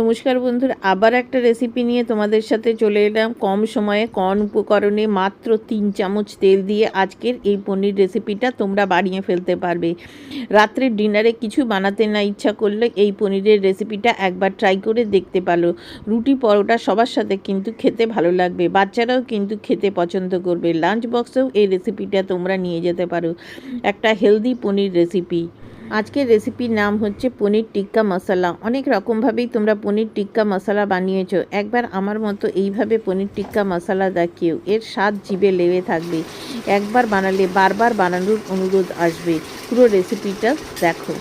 নমস্কার বন্ধুরা আবার একটা রেসিপি নিয়ে তোমাদের সাথে চলে এলাম। কম সময়ে, কম উপকরণে মাত্র তিন চামচ তেল দিয়ে আজকের এই পনির রেসিপিটা তোমরা বানিয়ে ফেলতে পারবে। রাত্রের ডিনারে কিছু বানাতে না ইচ্ছা করলে এই পনিরের রেসিপিটা একবার ট্রাই করে দেখতে পারো। রুটি পরোটা সবার সাথে কিন্তু খেতে ভালো লাগবে। বাচ্চারাও কিন্তু খেতে পছন্দ করবে। লাঞ্চ বক্সেও এই রেসিপিটা তোমরা নিয়ে যেতে পারো। একটা হেলদি পনির রেসিপি আজকের রেসিপির নাম হচ্ছে পনির টিক্কা মশলা। অনেক রকমভাবেই তোমরা পনির টিক্কা মশলা বানিয়েছ। একবার আমার মতো এইভাবে পনির টিক্কা মশলা দেখিও। এর স্বাদ জিভে লেগে থাকবে। একবার বানালে বারবার বানানোর অনুরোধ আসবে। পুরো রেসিপিটা দেখো।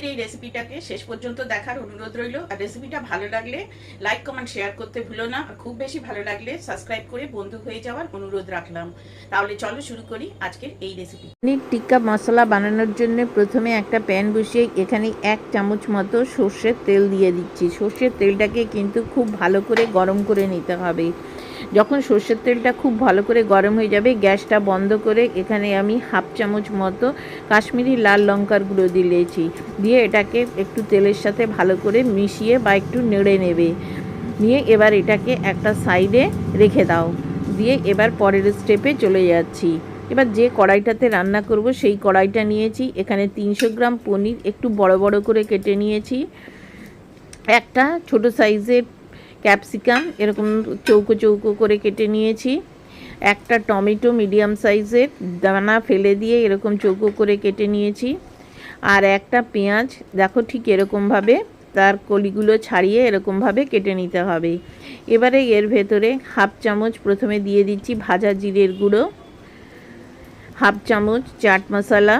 আজকের এই রেসিপিটাকে শেষ পর্যন্ত দেখার অনুরোধ রইল। আর রেসিপিটা ভালো লাগলে লাইক কমেন্ট শেয়ার করতে ভুলো না। আর খুব বেশি ভালো লাগলে সাবস্ক্রাইব করে বন্ধু হয়ে যাওয়ার অনুরোধ রাখলাম। তাহলে চলো শুরু করি আজকের এই রেসিপি পনির টিক্কা মশলা বানানোর জন্য প্রথমে একটা প্যান বসিয়ে এখানে এক চামচ মতো সর্ষের তেল দিয়ে দিচ্ছি। সর্ষের তেলটাকে কিন্তু খুব ভালো করে গরম করে নিতে হবে। যখন সর্ষের তেলটা খুব ভালো করে গরম হয়ে যাবে, গ্যাসটা বন্ধ করে এখানে আমি হাফ চামচ মতো কাশ্মীরি লাল লঙ্কার গুঁড়ো দিয়েছি। দিয়ে এটাকে একটু তেলের সাথে ভালো করে মিশিয়ে বা একটু নেড়ে নেবে। নিয়ে এবার এটাকে একটা সাইডে রেখে দাও। দিয়ে এবার পরের স্টেপে চলে যাচ্ছি। এবার যে কড়াইটাতে রান্না করব সেই কড়াইটা নিয়েছি। এখানে তিনশো গ্রাম পনির একটু বড় বড় করে কেটে নিয়েছি। একটা ছোট সাইজের ক্যাপসিকাম, এরকম চৌকো চৌকো করে কেটে নিয়েছি। একটা টমেটো মিডিয়াম সাইজের দানা ফেলে দিয়ে এরকম চৌকো করে কেটে নিয়েছি। আর একটা পেঁয়াজ, দেখো ঠিক এরকমভাবে তার কলিগুলো ছাড়িয়ে এরকমভাবে কেটে নিতে হবে। এবারে এর ভেতরে হাফ চামচ প্রথমে দিয়ে দিচ্ছি ভাজা জিরের গুঁড়ো, হাফ চামচ চাট মশলা,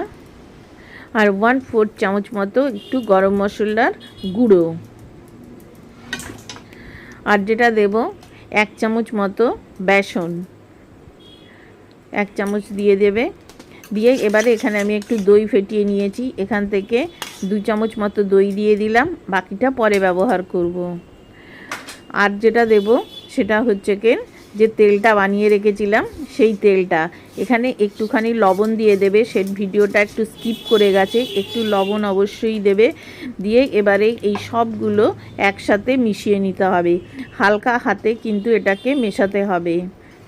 আর ওয়ান ফোর্থ চামচ মতো একটু গরম মশলার গুঁড়ো। আর যেটা দেব, এক চামচ মতো বেসন। এক চামচ দিয়ে দেবে। দিয়ে এবারে এখানে আমি একটু দই ফেটিয়ে নিয়েছি। এখান থেকে দু চামচ মতো দই দিয়ে দিলাম। বাকিটা পরে ব্যবহার করব। আর যেটা দেব, সেটা হচ্ছে কি যে তেলটা বানিয়ে রেখেছিলাম, সেই তেলটা। এখানে একটুখানি লবণ দিয়ে দেবে। সে ভিডিওটা একটু স্কিপ করে গেছে। একটু লবণ অবশ্যই দেবে। দিয়ে এবারে এই সবগুলো একসাথে মিশিয়ে নিতে হবে। হালকা হাতে কিন্তু এটাকে মেশাতে হবে।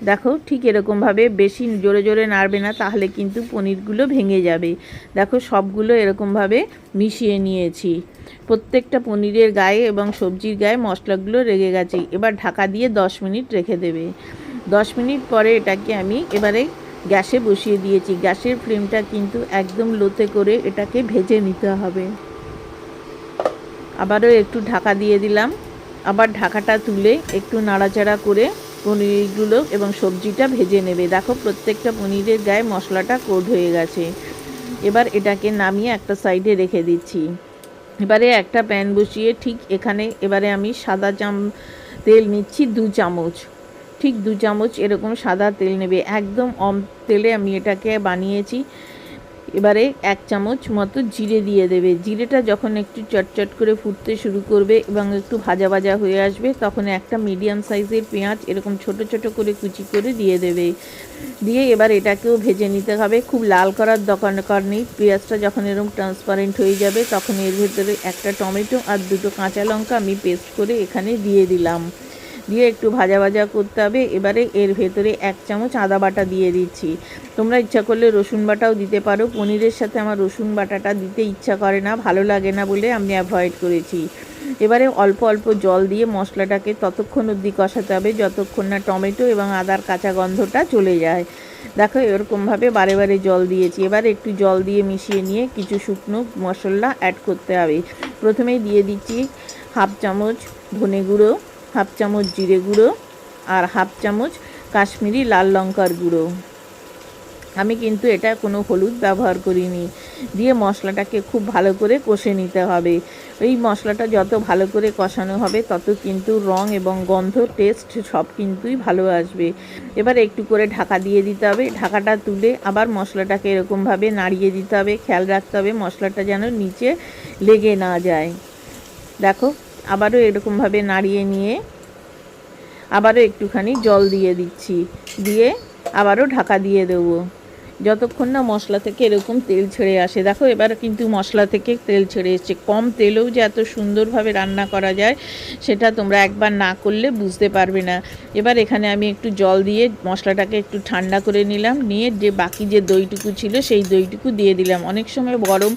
দেখো, ঠিক এরকমভাবে বেশি জোরে জোরে নাড়বে না, তাহলে কিন্তু পনিরগুলো ভেঙে যাবে। দেখো, সবগুলো এরকমভাবে মিশিয়ে নিয়েছি। প্রত্যেকটা পনিরের গায়ে এবং সবজির গায়ে মশলাগুলো রেগে গেছে। এবার ঢাকা দিয়ে দশ মিনিট রেখে দেবে। দশ মিনিট পরে এটাকে আমি এবারে গ্যাসে বসিয়ে দিয়েছি। গ্যাসের ফ্লেমটা কিন্তু একদম লোতে করে এটাকে ভেজে নিতে হবে। আবারও একটু ঢাকা দিয়ে দিলাম। আবার ঢাকাটা তুলে একটু নাড়াচাড়া করে পনিরগুলো এবং সবজিটা ভেজে নেবে। দেখো প্রত্যেকটা পনিরের গায়ে মশলাটা কোড হয়ে গেছে। এবার এটাকে নামিয়ে একটা সাইডে রেখে দিচ্ছি। এবারে একটা প্যান বসিয়ে ঠিক এখানে এবারে আমি সাদা চাম তেল নিচ্ছি দু চামচ। ঠিক দু চামচ এরকম সাদা তেল নেবে। একদম অম তেলে আমি এটাকে বানিয়েছি। এবারে এক চামচ মতো জিরে দিয়ে দেবে। জিরেটা যখন একটু চটচট করে ফুটতে শুরু করবে এবং একটু ভাজা ভাজা হয়ে আসবে, তখন একটা মিডিয়াম সাইজের পেঁয়াজ এরকম ছোট ছোট করে কুচি করে দিয়ে দেবে। দিয়ে এবার এটাকেও ভেজে নিতে হবে। খুব লাল করার দরকার নেই। পেঁয়াজটা যখন এরকম ট্রান্সপারেন্ট হয়ে যাবে, তখন এর ভেতরে একটা টমেটো আর দুটো কাঁচা লঙ্কা আমি পেস্ট করে এখানে দিয়ে দিলাম। দিয়ে একটু ভাজা ভাজা করতে হবে। এবারে এর ভেতরে এক চামচ আদা বাটা দিয়ে দিচ্ছি। তোমরা ইচ্ছা করলে রসুন বাটাও দিতে পারো। পনিরের সাথে আমার রসুন বাটাটা দিতে ইচ্ছা করে না, ভালো লাগে না বলে আমি অ্যাভয়েড করেছি। এবারে অল্প অল্প জল দিয়ে মশলাটাকে ততক্ষণ অবধি কষাতে হবে, যতক্ষণ না টমেটো এবং আদার কাঁচা গন্ধটা চলে যায়। দেখো এরকমভাবে বারে বারে জল দিয়েছি। এবার একটু জল দিয়ে মিশিয়ে নিয়ে কিছু শুকনো মশলা অ্যাড করতে হবে। প্রথমেই দিয়ে দিচ্ছি হাফ চামচ ধনে গুঁড়ো। হাফ চামচ জিরে গুঁড়ো আর হাফ চামচ কাশ্মীরি লাল লঙ্কার গুঁড়ো। আমি কিন্তু এটা কোনো হলুদ ব্যবহার করিনি। দিয়ে মশলাটাকে খুব ভালো করে কষে নিতে হবে। এই মশলাটা যত ভালো করে কষানো হবে, তত কিন্তু রং এবং গন্ধ টেস্ট সব কিন্তুই ভালো আসবে। এবার একটু করে ঢাকা দিয়ে দিতে হবে। ঢাকাটা তুলে আবার মশলাটাকে এরকমভাবে নাড়িয়ে দিতে হবে। খেয়াল রাখতে হবে মশলাটা যেন নিচে লেগে না যায়। দেখো আবারও এরকমভাবে নাড়িয়ে নিয়ে আবারও একটুখানি জল দিয়ে দিচ্ছি। দিয়ে আবারও ঢাকা দিয়ে দেবো। যতক্ষণ না মশলা থেকে এরকম তেল ছেড়ে আসে। দেখো, এবার কিন্তু মশলা থেকে তেল ছেড়ে এসছে। কম তেলেও যে এত সুন্দরভাবে রান্না করা যায়, সেটা তোমরা একবার না করলে বুঝতে পারবে না। এবার এখানে আমি একটু জল দিয়ে মশলাটাকে একটু ঠান্ডা করে নিলাম। নিয়ে যে বাকি যে দইটুকু ছিল, সেই দইটুকু দিয়ে দিলাম। অনেক সময় গরম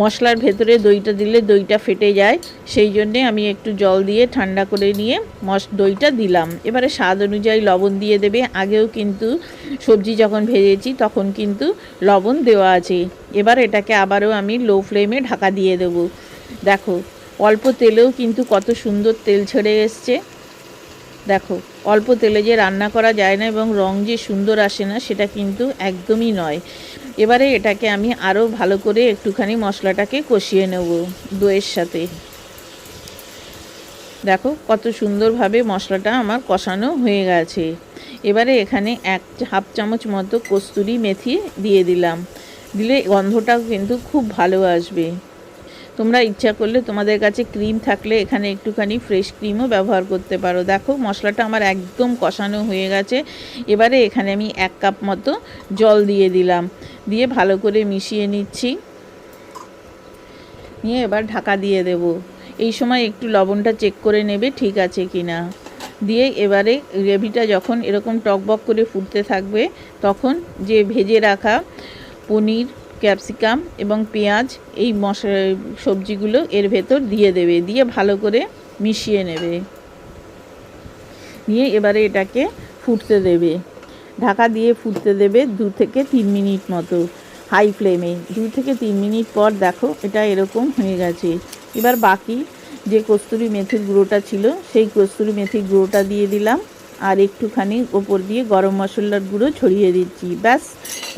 মশলার ভেতরে দইটা দিলে দইটা ফেটে যায়। সেই জন্যে আমি একটু জল দিয়ে ঠান্ডা করে নিয়ে মশ দইটা দিলাম। এবারে স্বাদ অনুযায়ী লবণ দিয়ে দেবে। আগেও কিন্তু সবজি যখন ভেজেছি তখন কিন্তু লবণ দেওয়া আছে। এবার এটাকে আবারও আমি লো ফ্লেমে ঢাকা দিয়ে দেবো। দেখো, অল্প তেলেও কিন্তু কত সুন্দর তেল ছেড়ে এসছে। দেখো, অল্প তেলে যে রান্না করা যায় না এবং রং যে সুন্দর আসে না, সেটা কিন্তু একদমই নয়। এবারে এটাকে আমি আরও ভালো করে একটুখানি মশলাটাকে কষিয়ে নেব দইয়ের সাথে। দেখো কত সুন্দরভাবে মশলাটা আমার কষানো হয়ে গেছে। এবারে এখানে এক হাফ চামচ মতো কস্তুরি মেথি দিয়ে দিলাম। দিলে গন্ধটাও কিন্তু খুব ভালো আসবে। তোমরা ইচ্ছা করলে তোমাদের কাছে ক্রিম থাকলে এখানে একটুখানি ফ্রেশ ক্রিমও ব্যবহার করতে পারো। দেখো, মশলাটা আমার একদম কষানো হয়ে গেছে। এবারে এখানে আমি এক কাপ মতো জল দিয়ে দিলাম। দিয়ে ভালো করে মিশিয়ে নিচ্ছি। নিয়ে এবার ঢাকা দিয়ে দেব। এই সময় একটু লবণটা চেক করে নেবে ঠিক আছে কি না দিয়ে এবারে গ্রেভিটা যখন এরকম টকবক করে ফুটতে থাকবে, তখন যে ভেজে রাখা পনির ক্যাপসিকাম এবং পেঁয়াজ এই মশলা সবজিগুলো এর ভেতর দিয়ে দেবে, দিয়ে ভালো করে মিশিয়ে নেবে। নিয়ে এবারে এটাকে ফুটতে দেবে। ঢাকা দিয়ে ফুটতে দেবে দু থেকে তিন মিনিট মতো, হাই ফ্লেমে। দু থেকে তিন মিনিট পর দেখো এটা এরকম হয়ে গেছে। এবার বাকি যে কস্তুরি মেথির গুঁড়োটা ছিল, সেই কস্তুরি মেথির গুঁড়োটা দিয়ে দিলাম আর একটুখানি ওপর দিয়ে গরম মশলার গুঁড়ো ছড়িয়ে দিচ্ছি। ব্যাস,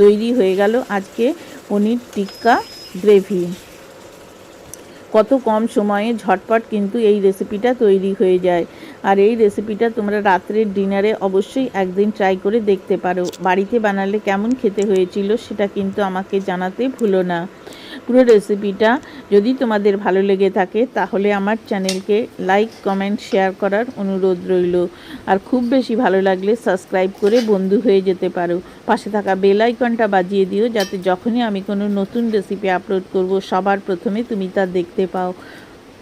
তৈরি হয়ে গেল আজকে পনির, টিক্কা, গ্রেভি। কত কম সময়ে ঝটপট কিন্তু এই রেসিপিটা তৈরি হয়ে যায়। আর এই রেসিপিটা তোমরা রাত্রের ডিনারে অবশ্যই একদিন ট্রাই করে দেখতে পারো। বাড়িতে বানালে কেমন খেতে হয়েছিল সেটা কিন্তু আমাকে জানাতে ভুলো না। পুরো রেসিপিটা যদি তোমাদের ভালো লেগে থাকে, তাহলে আমার চ্যানেলকে লাইক কমেন্ট শেয়ার করার অনুরোধ রইল। আর খুব বেশি ভালো লাগলে সাবস্ক্রাইব করে বন্ধু হয়ে যেতে পারো। পাশে থাকা বেল আইকনটা বাজিয়ে দিও, যাতে যখনই আমি কোনো নতুন রেসিপি আপলোড করব, সবার প্রথমে তুমি তা দেখতে পাও।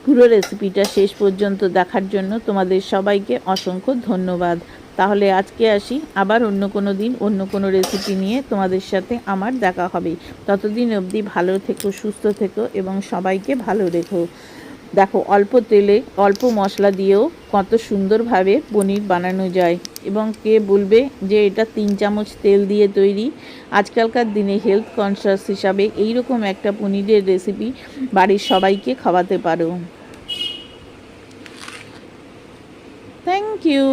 পুরো রেসিপিটা শেষ পর্যন্ত দেখার জন্য তোমাদের সবাইকে অসংখ্য ধন্যবাদ। তাহলে আজকে আসি, আবার অন্য কোনো দিন অন্য কোনো রেসিপি নিয়ে তোমাদের সাথে আমার দেখা হবে। ততদিন অবধি ভালো থেকো, সুস্থ থেকো এবং সবাইকে ভালো রেখো। দেখো, অল্প তেলে অল্প মশলা দিয়েও কত সুন্দরভাবে পনির বানানো যায়। এবং কে বলবে যে এটা তিন চামচ তেল দিয়ে তৈরি? আজকালকার দিনে হেলথ কনসিয়াস হিসাবে এইরকম একটা পনিরের রেসিপি বাড়ির সবাইকে খাওয়াতে পারো। Thank you